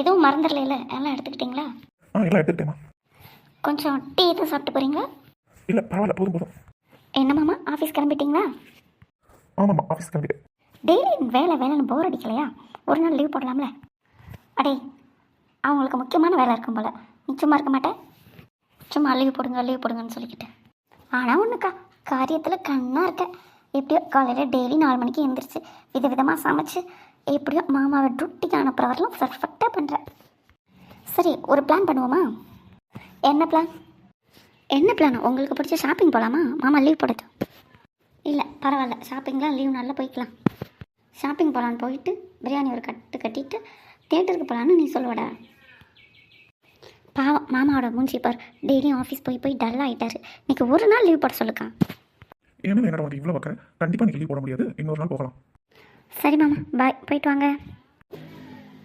எதுவும் மறந்துடல எல்லாம் எடுத்துக்கிட்டீங்களா? ஆ எல்லாம் எடுத்துக்கிட்டேம்மா. கொஞ்சம் டீ எதுவும் சாப்பிட்டு போகிறீங்களா இல்லை பரவாயில்ல போதும் போதும். என்ன மாமா ஆஃபீஸ் கிளம்பிட்டீங்களா? ஆமாம்மா ஆஃபீஸ் கிளம்பிட்டேன். டெய்லி வேலை வேலைன்னு போர் அடிக்கலையா? ஒரு நாள் லீவ் போடலாம்ல? அடே அவங்களுக்கு முக்கியமான வேலை இருக்கும் போல. நீ சும்மா இருக்க மாட்டேன் சும்மா லீவ் போடுங்க லீவ் போடுங்கன்னு சொல்லிக்கிட்டு. ஆனால் ஒன்றுக்கா காரியத்தில் கண்ணாக இருக்க. எப்படியோ காலையில் டெய்லி நாலு மணிக்கு எழுந்திரிச்சு விதவிதமாக சமைச்சு எப்படியோ மாமாவை டியூட்டிக்கு அனுப்புகிற வரலாம் பர்ஃபெக்டாக பண்ணுறேன் சரி ஒரு பிளான் பண்ணுவோமா? என்ன பிளான் என்ன பிளான் உங்களுக்கு பிடிச்ச ஷாப்பிங் போகலாமா மாமா லீவ் போடட்டும். இல்லை பரவாயில்ல. ஷாப்பிங்லாம் லீவ் நல்லா போய்க்கலாம். ஷாப்பிங் போகலான்னு போயிட்டு பிரியாணி ஒரு கட்டு கட்டிட்டு தேட்டருக்கு போகலான்னு நீ சொல்லுவடா. பாவம் மாமாவோட மூஞ்சி பார். டெய்லியும் ஆஃபீஸ் போய் போய் டல் ஆகிட்டாரு இன்னைக்கு ஒரு நாள் லீவ் போட சொல்லுக்கான் ஏன்னா என்னடா உனக்கு இவ்வளோ பார்க்குறேன் கண்டிப்பாக நீங்கள் லீவ் போட முடியாது. இன்னொரு நாள் போகலாம். சரி மாமா பாய் போயிட்டு வாங்க.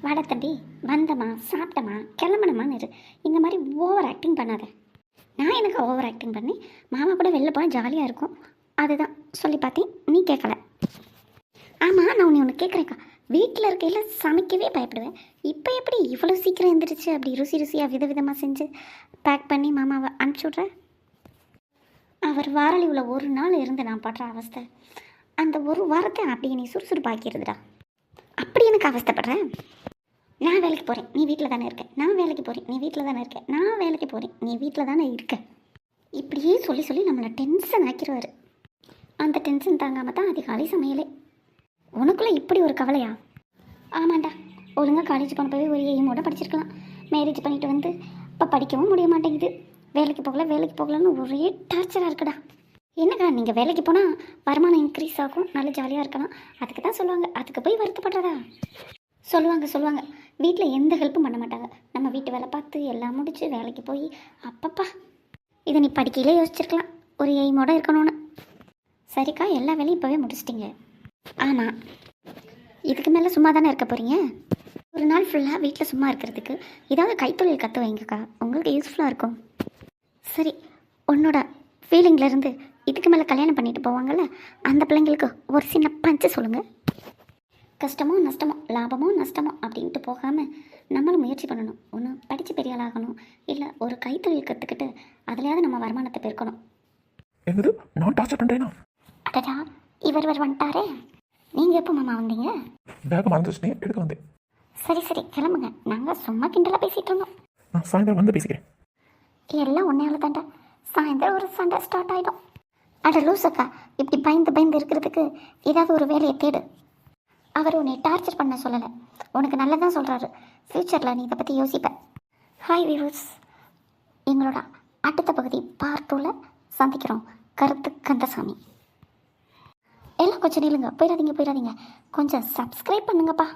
வாடா தம்பி வந்தமா சாப்பிட்டமா கிளம்பணுமான்னு இரு. இந்த மாதிரி ஓவர் ஆக்டிங் பண்ணாத. நான் எனக்கு ஓவர் ஆக்டிங் பண்ணி மாமா கூட வெளில போனால் ஜாலியாக இருக்கும். அதுதான். சொல்லி பார்த்தேன் நீ கேட்கல ஆமாம் நான் உன்னை ஒன்று கேட்குறேக்கா வீட்டில் இருக்கையில் சமைக்கவே பயப்படுவேன். இப்போ எப்படி இவ்வளோ சீக்கிரம் எழுந்திரிச்சு அப்படி ருசி ருசியாக விதவிதமாக செஞ்சு பேக் பண்ணி மாமாவை அனுப்பிச்சி விட்றேன் அவர் வாரலிவில் ஒரு நாள் இருந்து நான் படுற அவஸ்தை. அந்த ஒரு வாரத்தை அப்படியே நீ சுறுசுறுப்பாக்கிடுதுடா அப்படி எனக்கு அவஸ்தைப்படுறேன் நான் வேலைக்கு போகிறேன் நீ வீட்டில் தானே இருக்க. நான் வேலைக்கு போகிறேன் நீ வீட்டில் தானே இருக்க. நான் வேலைக்கு போகிறேன் நீ வீட்டில் தானே இருக்க. இப்படியே சொல்லி சொல்லி நம்மளை டென்ஷன் ஆக்கிடுவார். அந்த டென்ஷன் தாங்காமல் தான் அதிகாலை சமையலே. உனக்குள்ளே இப்படி ஒரு கவலையா? ஆமாண்டா. ஒழுங்காக காலேஜ் போன போய் ஒரு எய்மோட படிச்சிருக்கலாம். மேரேஜ் பண்ணிட்டு வந்து இப்போ படிக்கவும் முடிய மாட்டேங்குது. வேலைக்கு போகல வேலைக்கு போகலன்னு ஒரே டார்ச்சராக இருக்குடா. என்னக்கா நீங்கள் வேலைக்கு போனால் வருமானம் இன்க்ரீஸ் ஆகும் நல்லா ஜாலியாக இருக்கலாம். அதுக்கு தான் சொல்லுவாங்க. அதுக்கு போய் வருத்தப்படுறதா? சொல்லுவாங்க சொல்லுவாங்க. வீட்டில் எந்த ஹெல்ப்பும் பண்ண மாட்டாங்க. நம்ம வீட்டு வேலை பார்த்து எல்லாம் முடிச்சு வேலைக்கு போய் அப்பப்பா இதை நீ படிக்கையிலே யோசிச்சிருக்கலாம். ஒரு எய்மோட இருக்கணும்னு. சரிக்கா எல்லா வேலையும் இப்போவே முடிச்சிட்டிங்க. ஆமாம் இதுக்கு மேலே சும்மா தானே இருக்க போகிறீங்க ஒரு நாள் ஃபுல்லாக வீட்டில் சும்மா இருக்கிறதுக்கு ஏதாவது கைத்தொழில் கற்று வைங்கக்கா. உங்களுக்கு யூஸ்ஃபுல்லாக இருக்கும். சரி உன்னோட ஃபீலிங்லேருந்து இதுக்கு மேலே கல்யாணம் பண்ணிட்டு போவாங்கல்ல அந்த பிள்ளைங்களுக்கு ஒரு சின்ன பஞ்சு சொல்லுங்கள் கஷ்டமோ நஷ்டமோ லாபமோ நஷ்டமோ அப்படின்ட்டு போகாமல் நம்மளும் முயற்சி பண்ணணும். ஒன்று படித்து பெரிய ஆளாகணும். இல்லை ஒரு கைத்தொழில் கற்றுக்கிட்டு அதுலையாவது நம்ம வருமானத்தை பெருக்கணும். என்னது? நான் டார்ச்சர் பண்ணுறேனா அடடா இவர் இவர் வந்துட்டாரே. நீங்கள் எப்போ மாமா வந்தீங்க? பேக் மறந்துச்சுனே எடுக்க வந்தேன். சரி சரி கிளம்புங்க. நாங்கள் சும்மா கிண்டலாக பேசிகிட்டு இருந்தோம். நான் சாயந்தரம் வந்து பேசிக்கிறேன். எல்லாம் ஒன்றையால தாண்டா. சாயந்தரம் ஒரு சண்டை ஸ்டார்ட் ஆகிடும் அட லூசக்கா இப்படி பயந்து பயந்து இருக்கிறதுக்கு ஏதாவது ஒரு வேலையை தேடு. அவர் உன்னை டார்ச்சர் பண்ண சொல்லலை. உனக்கு நல்லதான் சொல்கிறாரு ஃப்யூச்சரில் நீ இதை பற்றி யோசிப்ப. ஹாய் வியூஸ் எங்களோட அடுத்த பகுதி பார்ட் டூவில் சந்திக்கிறோம். கருத்து கந்தசாமி. எல்லாம் கொஞ்சம் நில்லுங்க. போயிடாதீங்க போயிடாதீங்க. கொஞ்சம் சப்ஸ்கிரைப் பண்ணுங்கப்பா.